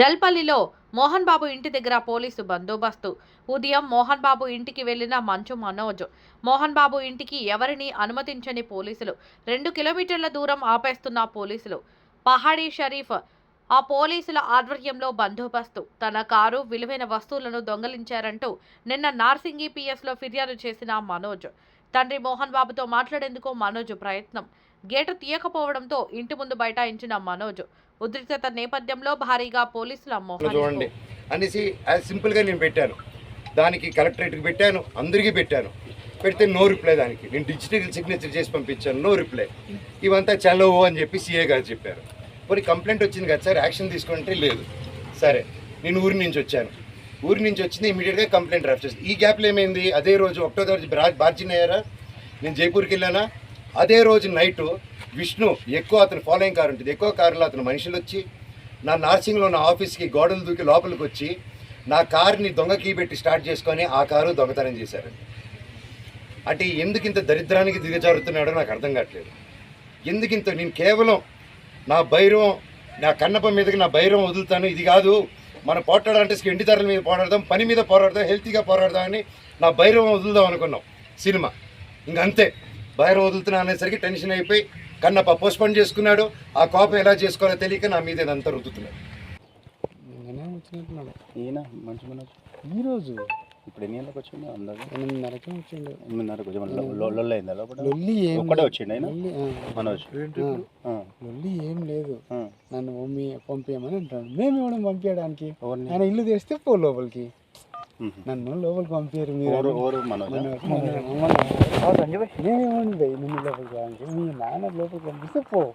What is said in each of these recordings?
జల్పల్లిలో మోహన్ బాబు ఇంటి దగ్గర పోలీసు బందోబస్తు. ఉదయం మోహన్ బాబు ఇంటికి వెళ్ళిన మంచు మనోజ్. మోహన్ బాబు ఇంటికి ఎవరిని అనుమతించని పోలీసులు. రెండు కిలోమీటర్ల దూరం ఆపేస్తున్న పోలీసులు. పహాడీ షరీఫ్ ఆ పోలీసుల ఆధ్వర్యంలో బందోబస్తు. తన కారు విలువైన వస్తువులను దొంగలించారంటూ నిన్న నార్సింగి పిఎస్లో ఫిర్యాదు చేసిన మనోజ్. తండ్రి మోహన్ బాబుతో మాట్లాడేందుకు మనోజ్ ప్రయత్నం. గేటు తీయకపోవడంతో ఇంటి ముందు బైఠాయించిన మనోజ్. ఉద్రిక్తత నేపథ్యంలో భారీగా పోలీసుల మోహన్ చూడండి. అనేసి సింపుల్గా నేను పెట్టాను. దానికి కలెక్టరేట్కి పెట్టాను అందరికీ పెట్టాను. పెడితే నో రిప్లై దానికి. నేను డిజిటల్ సిగ్నేచర్ చేసి పంపించాను నో రిప్లై. ఇవంతా చల్లవు అని చెప్పి సీఏ గారు చెప్పారు. పోనీ కంప్లైంట్ వచ్చింది కదా సార్ యాక్షన్ తీసుకుంటే లేదు. సరే నేను ఊరి నుంచి వచ్చాను. ఊరి నుంచి వచ్చింది ఇమీడియట్గా కంప్లైంట్ డ్రాఫ్ట్ చేసింది ఈ గ్యాప్లో ఏమైంది? అదే రోజు ఒకటో తారీఖు బార్జిన్ అయ్యారా నేను జైపూర్కి వెళ్ళానా? అదే రోజు నైట్ విష్ణు ఎక్కువ అతను ఫాలోయింగ్ కార్ ఉంటుంది. ఎక్కువ కారులో అతను మనుషులు వచ్చి నా నార్సింగ్లో నా ఆఫీస్కి గోడలు దూకి లోపలికి వచ్చి నా కార్ని దొంగ కీ పెట్టి స్టార్ట్ చేసుకొని ఆ కారు దొంగతనం చేశారు. అంటే ఎందుకు ఇంత దరిద్రానికి దిగజారుతున్నాడో నాకు అర్థం కావట్లేదు. ఎందుకు ఇంత నేను కేవలం నా భైరవం నా కన్నప మీదకి నా భైరవం వదులుతాను? ఇది కాదు. మనం పోట్లాడాలంటే ఎండి ధరల మీద పోరాడదాం పని మీద పోరాడదాం హెల్తీగా పోరాడదాం అని నా భైరవం వదులుదాం అనుకున్నాం. సినిమా. ఇంకంతే భైరవం వదులుతున్నా అనేసరికి టెన్షన్ అయిపోయి కన్నప్ప పోస్ట్పోన్ చేసుకున్నాడు. ఆ కోపం ఎలా చేసుకోవాలో తెలియక నా మీద ఇదంతా రుద్దుతున్నాడు. ఈరోజు ఇప్పుడు ఎన్ని గంటలకు వచ్చిండు? అందరు ఎనిమిదిన్నరకే వచ్చిండు. ఎనిమిదిన్నరకు కొంచెం లొల్ల అయిందా లోపల? లొల్లి ఏం ఒక్కడే లేదు. వచ్చిండు ఆయన మనోజ్ లొల్లి ఏం లేదు. నన్ను మమ్మీ పంపించమని అంటాడు. మేము ఇవ్వడం పంపించడానికి ఆయన ఇల్లు తెస్తే పో లోపలికి. నన్ను లోపలికి పంపించారు మీరు. ఎవరు ఎవరు మనోజ్. మన- మన- మన- నేను ఇవ్వండి భయ్ నిన్ను లోపలికి మీ నాన్న లోపలికి పంపిస్తే పో.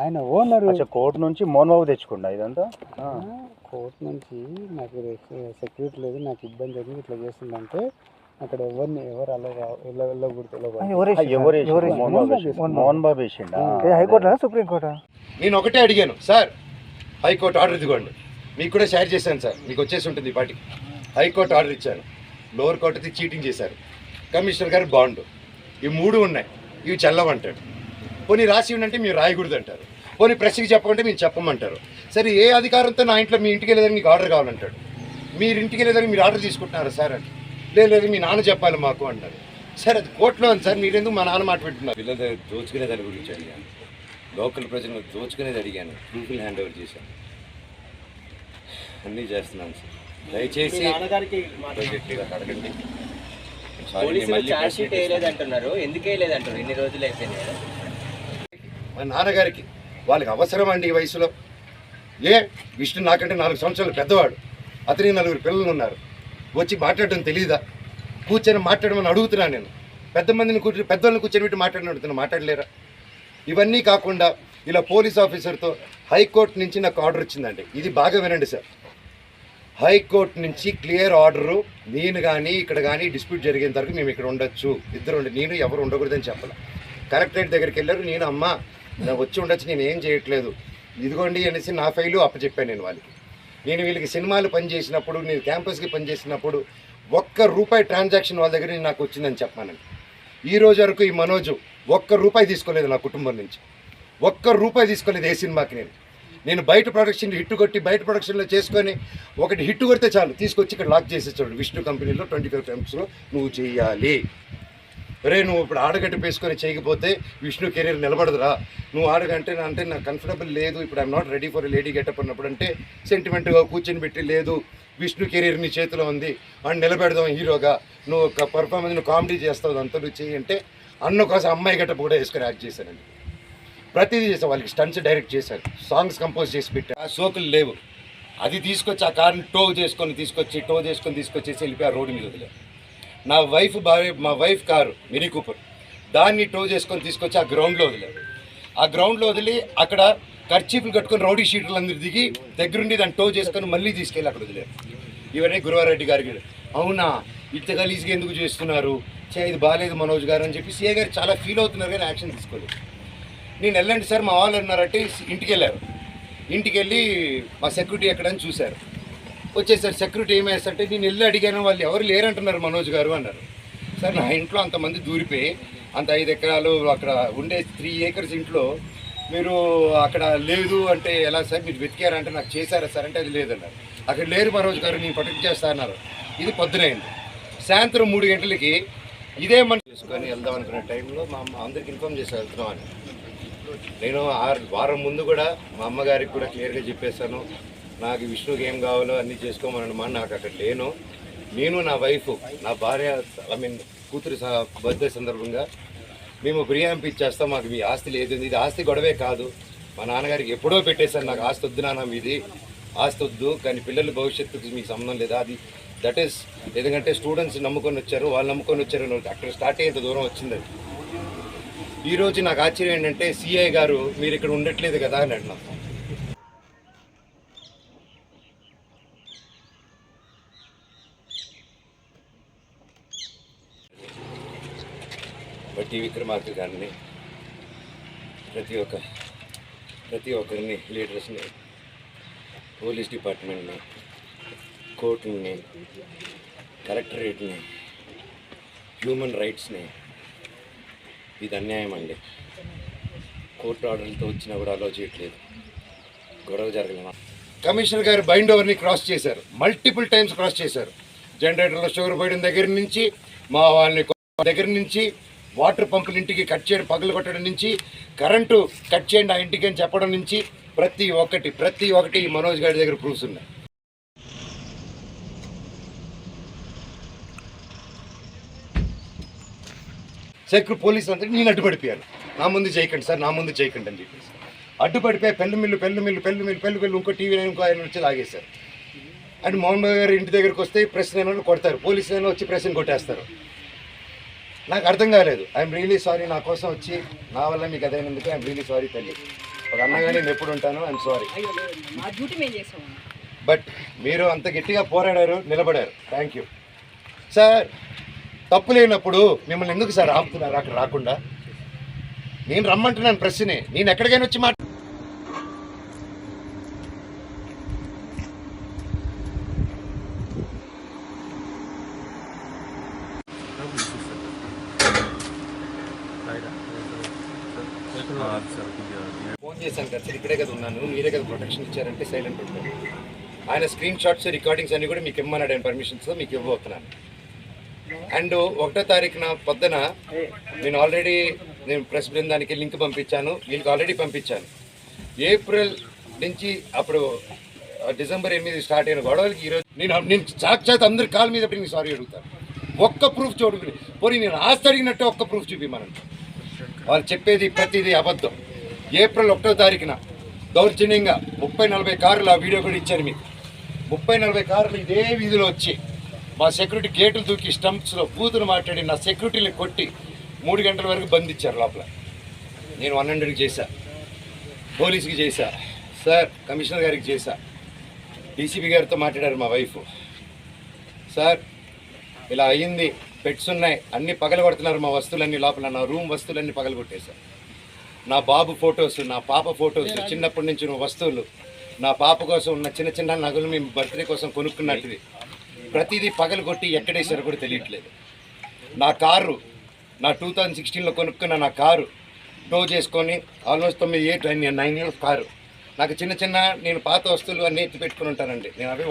ఆయన ఓనరు. కోర్టు నుంచి మోహన్ బాబు తెచ్చుకుండా ఇదంతా? ఆ. కోర్టు నుంచి నాకు సెక్యూరిటీ లేదు నాకు ఇబ్బంది అవుతుంది ఇట్లా చేస్తుందంటే అక్కడ ఎవరిని ఎవరు అలా. Mohan Babu వేసిండా? High court supreme court? నేను ఒకటే అడిగాను. సార్ హైకోర్టు ఆర్డర్ ఇదిగోండి. మీకు కూడా షేర్ చేశాను సార్. మీకు వచ్చేసి ఉంటుంది ఈ పాటికి. హైకోర్టు ఆర్డర్ ఇచ్చాను లోవర్ కోర్టుది చీటింగ్ చేశారు. కమిషనర్ గారు బాండ్. ఈ మూడు ఉన్నాయి. ఇవి చల్లవంటాడు. పోనీ రాసి ఉండంటే మీరు రాయకూడదు అంటారు పోనీ ప్రెస్కి చెప్పమంటే మేము చెప్పమంటారు. సరే ఏ అధికారంతో నా ఇంట్లో మీ ఇంటికి వెళ్ళేదని మీకు ఆర్డర్ కావాలంటాడు? మీరు ఇంటికి వెళ్ళేదని మీరు ఆర్డర్ తీసుకుంటున్నారు సార్ అంటే లేదు లేదు మీ నాన్న చెప్పాలి మాకు అంటారు సార్ అది కోర్టులో ఉంది సార్ మీరెందుకు మా నాన్న మాట పెట్టున్నారు పిల్లల దగ్గర దోచుకునే దాని గురించి అడిగాను. లోకల్ ప్రజలను దోచుకునేది అడిగాను. ప్రూఫ్లు హ్యాండ్ ఓవర్ చేశాను. అన్నీ చేస్తున్నాను సార్. దయచేసి అడగండి. పోలీసులు ఛార్జ్ షీట్ ఎందుకు ఎన్ని రోజులు మా నాన్నగారికి వాళ్ళకి అవసరం అండి ఈ వయసులో. ఏ విష్ణు నాకంటే నాలుగు సంవత్సరాలు పెద్దవాడు. అతనికి నలుగురు పిల్లలు ఉన్నారు. వచ్చి మాట్లాడడం తెలియదా కూర్చొని మాట్లాడమని అడుగుతున్నాను నేను. పెద్ద మందిని కూర్చొని పెద్దవాళ్ళని కూర్చొని పెట్టి మాట్లాడిన అడుగుతున్నా. మాట్లాడలేరా? ఇవన్నీ కాకుండా ఇలా పోలీస్ ఆఫీసర్తో హైకోర్టు నుంచి నాకు ఆర్డర్ వచ్చిందండి. ఇది బాగా వినండి సార్. హైకోర్టు నుంచి క్లియర్ ఆర్డరు నేను కానీ ఇక్కడ కానీ డిస్ప్యూట్ జరిగేంత వరకు మేము ఇక్కడ ఉండొచ్చు. ఇద్దరు ఉండి నేను ఎవరు ఉండకూడదని చెప్పాలి. కలెక్టరేట్ దగ్గరికి వెళ్ళారు నేను అమ్మ వచ్చి ఉండొచ్చు నేను ఏం చేయట్లేదు. ఇదిగోండి అనేసి నా ఫైలు అప్పచెప్పాను నేను వాళ్ళకి. నేను వీళ్ళకి సినిమాలు పనిచేసినప్పుడు నేను క్యాంపస్కి పనిచేసినప్పుడు ఒక్క రూపాయి ట్రాన్సాక్షన్ వాళ్ళ దగ్గర నాకు వచ్చిందని చెప్పానండి ఈ రోజు వరకు ఈ మనోజు ఒక్క రూపాయి తీసుకోలేదు నా కుటుంబం నుంచి. ఒక్క రూపాయి తీసుకోలేదు ఏ సినిమాకి నేను. నేను బయట ప్రొడక్షన్ హిట్ కొట్టి బయట ప్రొడక్షన్లో చేసుకొని ఒకటి హిట్ కొడితే చాలు. తీసుకొచ్చి ఇక్కడ లాక్ చేసేసాడు విష్ణు కంపెనీలో ట్వంటీ ఫైవ్ టైమ్స్లో నువ్వు చేయాలి. రే నువ్వు ఇప్పుడు ఆడగట్టు పేసుకొని చేయకపోతే విష్ణు కెరీర్ నిలబడదురా. నువ్వు ఆడగంటే అంటే నాకు కంఫర్టబుల్ లేదు. ఇప్పుడు I'm not ready for lady getup అన్నప్పుడు అంటే సెంటిమెంట్గా కూర్చొని పెట్టి లేదు. విష్ణు కెరీర్ నీ చేతిలో ఉంది. అని నిలబెడదాం హీరోగా. నువ్వు ఒక పర్ఫార్మెన్స్ నువ్వు కామెడీ చేస్తావు. అంతా నువ్వు చేయి అంటే అన్న కోసం అమ్మాయి గట్ట కూడా వేసుకొని యాక్ట్ చేశానండి. ప్రతిదీ చేసాం వాళ్ళకి స్టంట్స్ డైరెక్ట్ చేశారు. సాంగ్స్ కంపోజ్ చేసి పెట్టారు. ఆ సోకులు లేవు. అది తీసుకొచ్చి ఆ కార్ని టో చేసుకొని తీసుకొచ్చి టో చేసుకొని తీసుకొచ్చేసి వెళ్ళిపోయి ఆ రోడ్డు మీద వదిలే నా వైఫ్ భార్య మా వైఫ్ కారు మినీ కూపర్ దాన్ని టో చేసుకొని తీసుకొచ్చి ఆ గ్రౌండ్లో వదిలారు. ఆ గ్రౌండ్లో వదిలి అక్కడ ఖర్చీపులు కట్టుకొని రౌడీ షీటర్లు అందరు దిగి దగ్గరుండి దాన్ని టో చేసుకొని మళ్ళీ తీసుకెళ్ళి అక్కడ వదిలేరు. ఇవన్నీ గురువారెడ్డి గారికి అవునా? ఇంత గలీజ్గా ఎందుకు చేస్తున్నారు? చే ఇది బాగాలేదు మనోజ్ గారు అని చెప్పి సీఏ గారు చాలా ఫీల్ అవుతున్నారు కానీ యాక్షన్ తీసుకోలేదు. నేను వెళ్ళండి సార్ మా వాళ్ళు ఉన్నారంటే ఇంటికి వెళ్ళారు ఇంటికి వెళ్ళి మా సెక్యూరిటీ ఎక్కడని చూశారు. వచ్చేసారు సెక్యూరిటీ ఏం వేస్తారంటే నేను వెళ్ళి అడిగాను వాళ్ళు ఎవరు లేరంటున్నారు మనోజ్ గారు అన్నారు. సార్ నా ఇంట్లో అంతమంది దూరిపోయి అంత ఐదు ఎకరాలు అక్కడ ఉండే త్రీ ఏకర్స్ ఇంట్లో మీరు అక్కడ లేదు అంటే ఎలా సార్ మీరు వెతికారంటే నాకు చేశారా సార్ అంటే అది లేదన్నారు. అక్కడ లేరు మనోజ్ గారు నేను ప్రొటెక్ట్ చేస్తా అన్నారు. ఇది పొద్దునైంది సాయంత్రం మూడు గంటలకి ఇదే మనం చేసుకొని వెళ్దాం అనుకున్న టైంలో మా అందరికి ఇన్ఫామ్ చేసి వెళ్తున్నాం అని. నేను ఆరు వారం ముందు కూడా మా అమ్మగారికి కూడా క్లియర్గా చెప్పేశాను. నాకు విష్ణుకి ఏం కావాలో అన్నీ చేసుకోమని మా నాకు అక్కడ లేను. నేను నా వైఫ్ నా భార్య ఐ మీన్ కూతురు బర్త్డే సందర్భంగా మేము ప్రియాంపు ఇచ్చేస్తాం. మాకు మీ ఆస్తి లేదు. ఇది ఆస్తి గొడవే కాదు. మా నాన్నగారికి ఎప్పుడో పెట్టేశాను. నాకు ఆస్తి వద్దు నాన్న మీది ఆస్తి వద్దు. కానీ పిల్లల భవిష్యత్తుకి మీకు సంబంధం లేదా? అది దట్ ఈస్ ఎందుకంటే స్టూడెంట్స్ నమ్ముకొని వచ్చారు. వాళ్ళు నమ్ముకొని వచ్చారు. అక్కడ స్టార్ట్ అయ్యేంత దూరం వచ్చింది ఈరోజు రోజు నాకు ఆశ్చర్యం ఏంటంటే సిఐ గారు మీరు ఇక్కడ ఉండట్లేదు కదా అని అంటున్నాం బట్టి విక్రమార్క గారిని ప్రతి ఒక్క ప్రతి ఒక్కరిని లీడర్స్ని పోలీస్ డిపార్ట్మెంట్ని కోర్టుని కలెక్టరేట్ని హ్యూమన్ రైట్స్ని ఇది అన్యాయం అండి. కోర్టు ఆర్డర్లతో వచ్చినా కూడా అలో చేయట్లేదు. గొడవ జరగలేదు కమిషనర్ గారు బైండ్ ఓవర్ని క్రాస్ చేశారు. మల్టిపుల్ టైమ్స్ క్రాస్ చేశారు. జనరేటర్లో షుగర్ పోయడం దగ్గర నుంచి మా వాళ్ళని దగ్గర నుంచి వాటర్ పంపులు ఇంటికి కట్ చేయడం పగులు కొట్టడం నుంచి కరెంటు కట్ చేయండి ఆ ఇంటికి అని చెప్పడం నుంచి ప్రతి ఒక్కటి ప్రతి ఒక్కటి మనోజ్ గారి దగ్గర ప్రూఫ్స్ ఉన్నాయి. సెక్యూర్ పోలీసులు అంటే నేను అడ్డుపడిపోయాను. నా ముందు చేయకండి సార్ నా ముందు చేయకండి అని చెప్పేసి. అడ్డుపడిపోయి పెళ్ళి మిల్లు పెళ్ళి మిల్లు పెళ్ళి మిల్లు పెళ్ళి మిల్లు ఇంకో టీవీ ఇంకో ఆయన వచ్చి లాగేశారు. అండ్ మోహన్ బాబు గారు ఇంటి దగ్గరికి వస్తే ప్రెస్ నేను కొడతారు. పోలీసులు అయినా వచ్చి ప్రెస్ని కొట్టేస్తారు. నాకు అర్థం కాలేదు. ఐఎమ్ రియలీ సారీ నా కోసం వచ్చి నా వల్ల మీకు అదైనందుకు ఐఎమ్ రియలీ సారీ తల్లి. ఒక అన్నగా నేను ఎప్పుడు ఉంటాను ఐఎమ్ సారీ బట్ మీరు అంత గట్టిగా పోరాడారు నిలబడారు. థ్యాంక్ యూ సార్ తప్పు లేనప్పుడు మిమ్మల్ని ఎందుకు సార్ ఆపుతున్నారు? అక్కడ రాకుండా? నేను రమ్మంటున్నాను ప్రశ్నే. నేను ఎక్కడికైనా వచ్చి మాట ఫోన్ చేశాను కదా సార్ ఇక్కడే కదా ఉన్నాను. మీరే కదా ప్రొటెక్షన్ ఇచ్చారంటే సైలెంట్ ఉంటాను ఆయన స్క్రీన్ షాట్స్ రికార్డింగ్స్ అన్ని కూడా మీకు ఇమ్మన్నాడు ఆయన పర్మిషన్స్ మీకు ఇవ్వబోతున్నాను. అండ్ ఒకటో తారీఖున పొద్దున నేను ఆల్రెడీ నేను ప్రెస్ బృందానికి లింక్ పంపించాను వీళ్ళకి ఆల్రెడీ పంపించాను. ఏప్రిల్ నుంచి అప్పుడు డిసెంబర్ ఎనిమిది స్టార్ట్ అయిన గొడవలకి ఈరోజు నేను నేను సాక్షాత్ అందరి కాల్ మీద పెట్టి సారీ అడుగుతాను. ఒక్క ప్రూఫ్ చూడు పోనీ నేను ఆస్తి అడిగినట్టే ఒక్క ప్రూఫ్ చూపిమనండి. వాళ్ళు చెప్పేది ప్రతిదీ అబద్ధం. ఏప్రిల్ ఒకటో తారీఖున దౌర్జన్యంగా ముప్పై నలభై కార్లు ఆ వీడియో కూడా ఇచ్చారు మీకు. ముప్పై నలభై కార్లు ఇదే వీధిలో వచ్చి మా సెక్యూరిటీ గేట్లు దూకి స్టంప్స్లో బూతులు మాట్లాడి నా సెక్యూరిటీని కొట్టి మూడు గంటల వరకు బంధించారు లోపల. నేను వన్ హండ్రెడ్కి చేశా. పోలీస్కి చేశా. సార్ కమిషనర్ గారికి చేశా. డీసీపీ గారితో మాట్లాడారు మా వైఫ్. సార్ ఇలా అయ్యింది పెట్స్ ఉన్నాయి. అన్ని పగలగొడుతున్నారు మా వస్తువులన్నీ లోపల. నా రూమ్ వస్తువులన్నీ పగలగొట్టేశారు నా బాబు ఫొటోస్ నా పాప ఫొటోస్ చిన్నప్పటి నుంచి వస్తువులు నా పాప కోసం ఉన్న చిన్న చిన్న నగలు మేము బర్త్డే కోసం కొనుక్కున్నట్టువి. ప్రతిదీ పగలు కొట్టి ఎక్కడేసారో కూడా తెలియట్లేదు. నా కారు నా టూ థౌజండ్ సిక్స్టీన్లో కొనుక్కున్న నా కారు టో చేసుకొని ఆల్మోస్ట్ తొమ్మిది ఎయిట్ నైన్ ఇయర్స్ కారు. నాకు చిన్న చిన్న నేను పాత వస్తువులు అన్నీ ఎత్తి పెట్టుకుని ఉంటానండి. నేను అవి